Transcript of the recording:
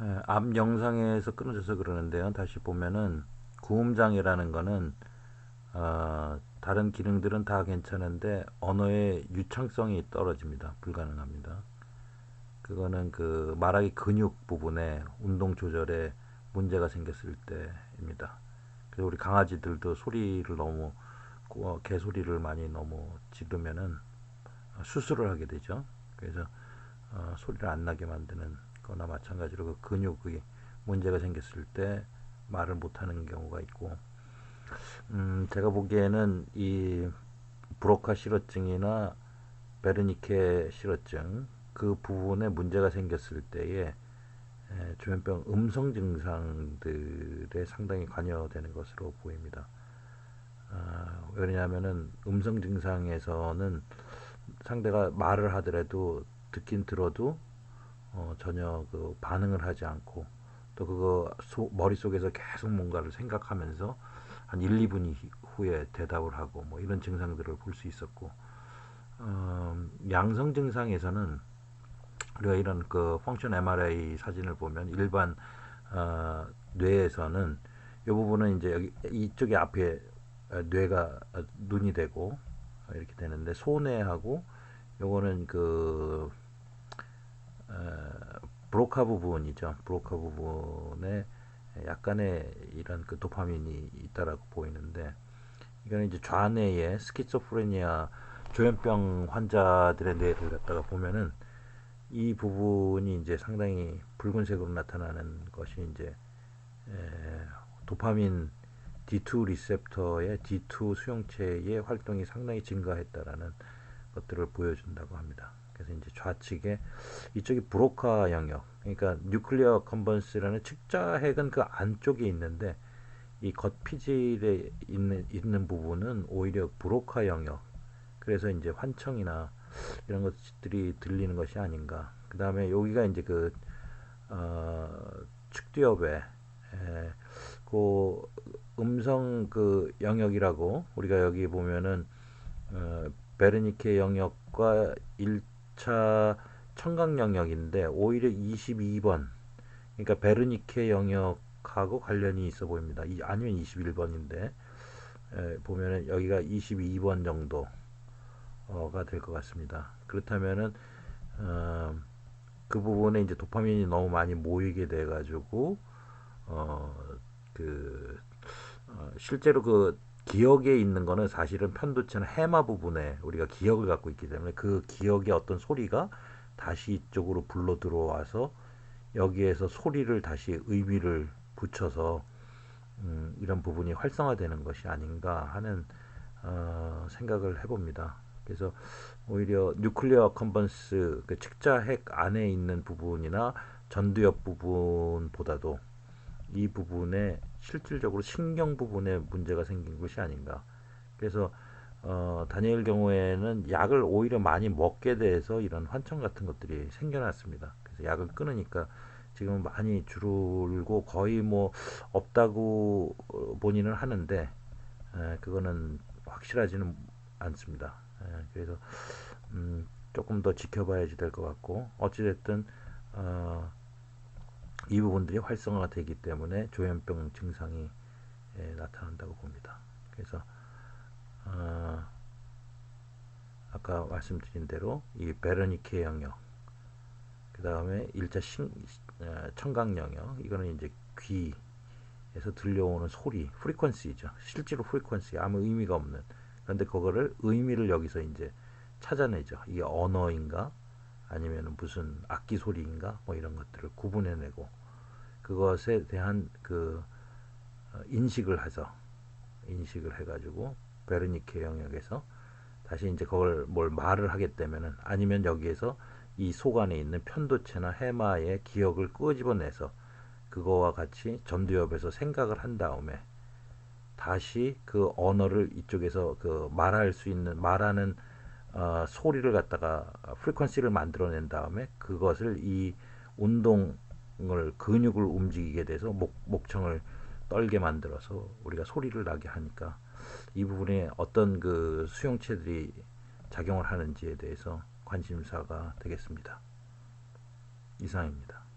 예, 앞 영상에서 끊어져서 그러는데요. 다시 보면은 구음장애라는 거는 어, 다른 기능들은 다 괜찮은데 언어의 유창성이 떨어집니다. 불가능합니다. 그거는 그 말하기 근육 부분에 운동 조절에 문제가 생겼을 때입니다. 그리고 우리 강아지들도 소리를 너무 어, 개소리를 많이 너무 지르면은 수술을 하게 되죠. 그래서 어, 소리를 안 나게 만드는 거나 마찬가지로 그 근육이 문제가 생겼을 때 말을 못하는 경우가 있고 음, 제가 보기에는 이 브로카 실어증이나 베르니케 실어증 그 부분에 문제가 생겼을 때에 에, 조현병 음성 증상들에 상당히 관여되는 것으로 보입니다. 아, 왜냐하면은 음성 증상에서는 상대가 말을 하더라도 듣긴 들어도 어, 전혀 그 반응을 하지 않고 또 그거 소, 머릿속에서 계속 뭔가를 생각하면서 한 1, 2분 후에 대답을 하고 뭐 이런 증상들을 볼 수 있었고 어, 양성 증상에서는 우리가 이런 그 펑션 MRI 사진을 보면 일반 어, 뇌에서는 이 부분은 이제 여기 이쪽에 앞에 뇌가 눈이 되고 이렇게 되는데 소뇌하고 요거는 그 어, 브로카 부분이죠. 브로카 부분에 약간의 이런 그 도파민이 있다라고 보이는데 이거는 이제 좌뇌의 스키조프레니아 조현병 환자들의 뇌를 갖다가 보면은 이 부분이 이제 상당히 붉은색으로 나타나는 것이 이제 에, 도파민 D2 리셉터의 D2 수용체의 활동이 상당히 증가했다라는 것들을 보여준다고 합니다. 그래서 이제 좌측에 이쪽이 브로카 영역, 그러니까 뉴클리어 컨번스라는 측자 핵은 그 안쪽에 있는데 이 겉피질에 있는 있는 부분은 오히려 브로카 영역. 그래서 이제 환청이나 이런 것들이 들리는 것이 아닌가. 그 다음에 여기가 이제 그 어, 측두엽에 에, 그 음성 그 영역이라고 우리가 여기 보면은 어, 베르니케 영역과 1차 청각 영역인데 오히려 22번 그러니까 베르니케 영역하고 관련이 있어 보입니다. 이, 아니면 21번인데 에, 보면은 여기가 22번 정도가 될 것 같습니다. 그렇다면은 어, 그 부분에 이제 도파민이 너무 많이 모이게 돼 가지고 어그 어, 실제로 그 기억에 있는 거는 사실은 편도체나 해마 부분에 우리가 기억을 갖고 있기 때문에 그 기억의 어떤 소리가 다시 이쪽으로 불러 들어와서 여기에서 소리를 다시 의미를 붙여서 음, 이런 부분이 활성화되는 것이 아닌가 하는 어, 생각을 해봅니다. 그래서 오히려 뉴클리어 컨번스 그 측자 핵 안에 있는 부분이나 전두엽 부분보다도 이 부분에 실질적으로 신경 부분에 문제가 생긴 것이 아닌가. 그래서 어, 다니엘 경우에는 약을 오히려 많이 먹게 돼서 이런 환청 같은 것들이 생겨났습니다. 그래서 약을 끊으니까 지금 많이 줄고 거의 뭐 없다고 본인은 하는데 에, 그거는 확실하지는 않습니다. 에, 그래서 음, 조금 더 지켜봐야지 될 것 같고 어찌됐든 어, 이 부분들이 활성화가 되기 때문에 조현병 증상이 예, 나타난다고 봅니다. 그래서 어, 아까 말씀드린 대로 이 베르니케 영역, 그 다음에 일자 신, 어, 청각 영역, 이거는 이제 귀에서 들려오는 소리, 프리퀀시죠. 실제로 프리퀀시 아무 의미가 없는. 그런데 그거를 의미를 여기서 이제 찾아내죠. 이게 언어인가 아니면 무슨 악기 소리인가? 뭐 이런 것들을 구분해내고 그것에 대한 그 어, 인식을 해서 인식을 해가지고 베르니케 영역에서 다시 이제 그걸 뭘 말을 하게 되면은 아니면 여기에서 이 속 안에 있는 편도체나 해마의 기억을 끄집어내서 그거와 같이 전두엽에서 생각을 한 다음에 다시 그 언어를 이쪽에서 그 말할 수 있는 말하는 어, 소리를 갖다가 프리퀀시를 만들어낸 다음에 그것을 이 운동을 근육을 움직이게 돼서 목, 목청을 떨게 만들어서 우리가 소리를 나게 하니까 이 부분에 어떤 그 수용체들이 작용을 하는지에 대해서 관심사가 되겠습니다. 이상입니다.